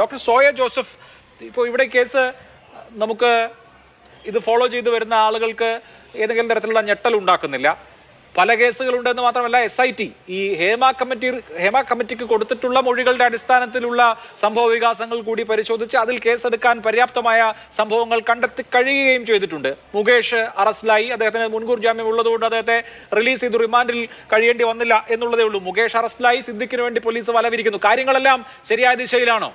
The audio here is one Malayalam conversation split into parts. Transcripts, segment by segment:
ഡോക്ടർ സോയ ജോസഫ് ഇപ്പോൾ ഇവിടെ കേസ് നമുക്ക് ഇത് ഫോളോ ചെയ്തു വരുന്ന ആളുകൾക്ക് ഏതെങ്കിലും തരത്തിലുള്ള ഞെട്ടൽ ഉണ്ടാക്കുന്നില്ല. പല കേസുകളുണ്ടെന്ന് മാത്രമല്ല എസ് ഐ ടി ഈ ഹേമ കമ്മിറ്റി ഹേമ കമ്മിറ്റിക്ക് കൊടുത്തിട്ടുള്ള മൊഴികളുടെ അടിസ്ഥാനത്തിലുള്ള സംഭവ വികാസങ്ങൾ കൂടി പരിശോധിച്ച് അതിൽ കേസെടുക്കാൻ പര്യാപ്തമായ സംഭവങ്ങൾ കണ്ടെത്തി കഴിയുകയും ചെയ്തിട്ടുണ്ട്. മുകേഷ് അറസ്റ്റിലായി അദ്ദേഹത്തിന് മുൻകൂർ ജാമ്യം ഉള്ളതുകൊണ്ട് അദ്ദേഹത്തെ റിലീസ് ചെയ്തു റിമാൻഡിൽ കഴിയേണ്ടി വന്നില്ല എന്നുള്ളതേ ഉള്ളൂ. മുകേഷ് അറസ്റ്റിലായി സിദ്ദിഖിന് വേണ്ടി പോലീസ് വലവിരിക്കുന്നു. കാര്യങ്ങളെല്ലാം ശരിയായ ദിശയിലാണോ?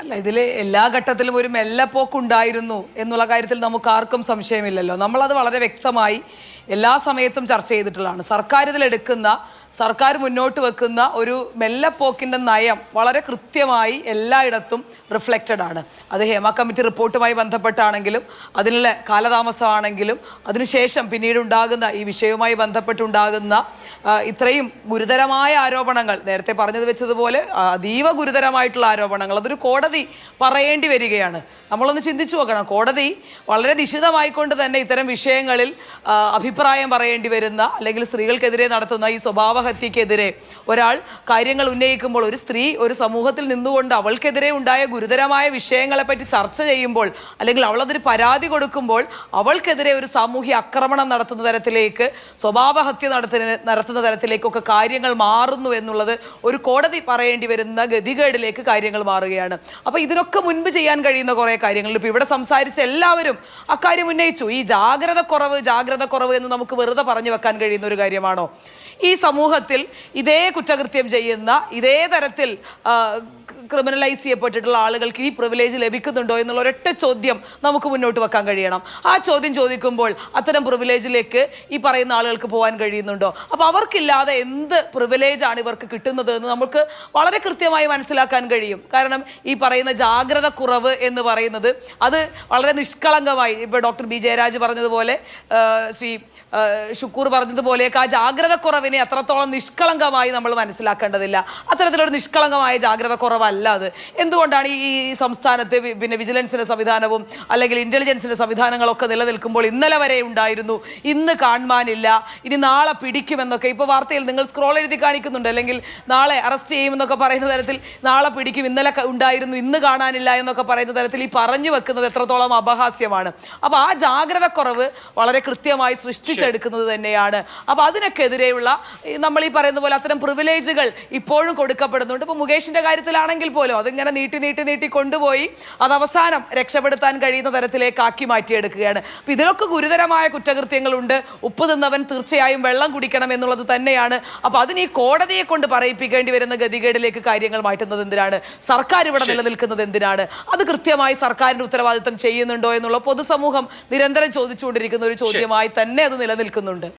അല്ല ഇതിൽ എല്ലാ ഘട്ടത്തിലും ഒരു മെല്ലപ്പോക്കുണ്ടായിരുന്നു എന്നുള്ള കാര്യത്തിൽ നമുക്ക് ആർക്കും സംശയമില്ലല്ലോ. നമ്മളത് വളരെ വ്യക്തമായി എല്ലാ സമയത്തും ചർച്ച ചെയ്തിട്ടുള്ളതാണ്. സർക്കാർ ഇതിലെടുക്കുന്ന സർക്കാർ മുന്നോട്ട് വെക്കുന്ന ഒരു മെല്ലപ്പോക്കിന്റെ നയം വളരെ കൃത്യമായി എല്ലായിടത്തും റിഫ്ലക്റ്റഡ് ആണ്. അത് ഹേമ കമ്മിറ്റി റിപ്പോർട്ടുമായി ബന്ധപ്പെട്ടാണെങ്കിലും അതിനുള്ള കാലതാമസമാണെങ്കിലും അതിനുശേഷം പിന്നീടുണ്ടാകുന്ന ഈ വിഷയവുമായി ബന്ധപ്പെട്ടുണ്ടാകുന്ന ഇത്രയും ഗുരുതരമായ ആരോപണങ്ങൾ നേരത്തെ പറഞ്ഞത് വെച്ചതുപോലെ അതീവ ഗുരുതരമായിട്ടുള്ള ആരോപണങ്ങൾ അതൊരു കോടതി പറയേണ്ടി വരികയാണ്. നമ്മളൊന്ന് ചിന്തിച്ചു നോക്കണം. കോടതി വളരെ നിശിതമായിക്കൊണ്ട് തന്നെ ഇത്തരം വിഷയങ്ങളിൽ ആ, അഭിപ്രായം പറയേണ്ടി വരുന്ന അല്ലെങ്കിൽ സ്ത്രീകൾക്കെതിരെ നടത്തുന്ന ഈ സ്വഭാവഹത്യക്കെതിരെ ഒരാൾ കാര്യങ്ങൾ ഉന്നയിക്കുമ്പോൾ ഒരു സ്ത്രീ ഒരു സമൂഹത്തിൽ നിന്നുകൊണ്ട് അവൾക്കെതിരെ ഉണ്ടായ ഗുരുതരമായ വിഷയങ്ങളെ പറ്റി ചർച്ച ചെയ്യുമ്പോൾ അല്ലെങ്കിൽ അവളതൊരു പരാതി കൊടുക്കുമ്പോൾ അവൾക്കെതിരെ ഒരു സാമൂഹ്യ ആക്രമണം നടത്തുന്ന തരത്തിലേക്ക് സ്വഭാവഹത്യ നടത്തുന്ന നടത്തുന്ന തരത്തിലേക്കൊക്കെ കാര്യങ്ങൾ മാറുന്നു എന്നുള്ളത് ഒരു കോടതി പറയേണ്ടി വരുന്ന ഗതികേടിലേക്ക് കാര്യങ്ങൾ മാറുകയാണ്. അപ്പോൾ ഇതിനൊക്കെ മുൻപ് ചെയ്യാൻ കഴിയുന്ന കുറേ കാര്യങ്ങൾ. ഇപ്പോൾ ഇവിടെ സംസാരിച്ച എല്ലാവരും അക്കാര്യം ഉന്നയിച്ചു. ഈ ജാഗ്രത കുറവ് ജാഗ്രത കുറവ് എന്ന് നമുക്ക് വെറുതെ പറഞ്ഞു വെക്കാൻ കഴിയുന്ന ഒരു കാര്യമാണോ? ഈ സമൂഹത്തിൽ ഇതേ കുറ്റകൃത്യം ചെയ്യുന്ന ഇതേ തരത്തിൽ ക്രിമിനലൈസ് ചെയ്യപ്പെട്ടിട്ടുള്ള ആളുകൾക്ക് ഈ പ്രിവിലേജ് ലഭിക്കുന്നുണ്ടോ എന്നുള്ള ഒരൊറ്റ ചോദ്യം നമുക്ക് മുന്നോട്ട് വെക്കാൻ കഴിയണം. ആ ചോദ്യം ചോദിക്കുമ്പോൾ അത്തരം പ്രിവിലേജിലേക്ക് ഈ പറയുന്ന ആളുകൾക്ക് പോകാൻ കഴിയുന്നുണ്ടോ? അപ്പോൾ അവർക്കില്ലാതെ എന്ത് പ്രിവിലേജാണ് ഇവർക്ക് കിട്ടുന്നത് എന്ന് നമുക്ക് വളരെ കൃത്യമായി മനസ്സിലാക്കാൻ കഴിയും. കാരണം ഈ പറയുന്ന ജാഗ്രത കുറവ് എന്ന് പറയുന്നത് അത് വളരെ നിഷ്കളങ്കമായി ഇപ്പോൾ ഡോക്ടർ ബി ജയരാജ് പറഞ്ഞതുപോലെ ശ്രീ ഷുക്കൂർ പറഞ്ഞതുപോലെയൊക്കെ ആ ജാഗ്രത കുറവിനെ അത്രത്തോളം നിഷ്കളങ്കമായി നമ്മൾ മനസ്സിലാക്കേണ്ടതില്ല. അത്തരത്തിലൊരു നിഷ്കളങ്കമായ ജാഗ്രത കുറവല്ല അത്. എന്തുകൊണ്ടാണ് ഈ സംസ്ഥാനത്ത് പിന്നെ വിജിലൻസിന്റെ സംവിധാനവും അല്ലെങ്കിൽ ഇന്റലിജൻസിന്റെ സംവിധാനങ്ങളൊക്കെ നിലനിൽക്കുമ്പോൾ ഇന്നലെ വരെ ഉണ്ടായിരുന്നു. ഇന്ന് കാണുവാനില്ല. ഇനി നാളെ പിടിക്കുമെന്നൊക്കെ ഇപ്പോൾ വാർത്തയിൽ നിങ്ങൾ സ്ക്രോൾ എഴുതി കാണിക്കുന്നുണ്ട്. അല്ലെങ്കിൽ നാളെ അറസ്റ്റ് ചെയ്യുമെന്നൊക്കെ പറയുന്ന തരത്തിൽ നാളെ പിടിക്കും ഇന്നലെ ഉണ്ടായിരുന്നു ഇന്ന് കാണാനില്ല എന്നൊക്കെ പറയുന്ന തരത്തിൽ ഈ പറഞ്ഞു വെക്കുന്നത് എത്രത്തോളം അപഹാസ്യമാണ്. അപ്പോൾ ആ ജാഗ്രത കുറവ് വളരെ കൃത്യമായി സൃഷ്ടിച്ചെടുക്കുന്നത് തന്നെയാണ്. അപ്പോൾ അതിനൊക്കെ നമ്മൾ ഈ പറയുന്ന പോലെ അത്തരം പ്രിവിലേജുകൾ ഇപ്പോഴും കൊടുക്കപ്പെടുന്നുണ്ട്. ഇപ്പോൾ മുകേഷിന്റെ കാര്യത്തിലാണെങ്കിൽ പോലും അതിങ്ങനെ നീട്ടി നീട്ടി നീട്ടി കൊണ്ടുപോയി അത് അവസാനം രക്ഷപ്പെടുത്താൻ കഴിയുന്ന തരത്തിലേക്ക് ആക്കി മാറ്റിയെടുക്കുകയാണ്. അപ്പോൾ ഇതിലൊക്കെ ഗുരുതരമായ കുറ്റകൃത്യങ്ങളുണ്ട്. ഉപ്പ് തിന്നവൻ തീർച്ചയായും വെള്ളം കുടിക്കണം എന്നുള്ളത് തന്നെയാണ്. അപ്പോൾ അതിന് ഈ കോടതിയെ കൊണ്ട് പറയിപ്പിക്കേണ്ടി വരുന്ന ഗതികേടിലേക്ക് കാര്യങ്ങൾ മാറ്റുന്നത് എന്തിനാണ്? സർക്കാർ ഇവിടെ നിലനിൽക്കുന്നത് എന്തിനാണ്? അത് കൃത്യമായി സർക്കാരിന്റെ ഉത്തരവാദിത്തം ചെയ്യുന്നുണ്ടോ എന്നുള്ള പൊതുസമൂഹം നിരന്തരം ചോദിച്ചുകൊണ്ടിരിക്കുന്ന ഒരു ചോദ്യമായി തന്നെ അത് നിലനിൽക്കുന്നുണ്ട്.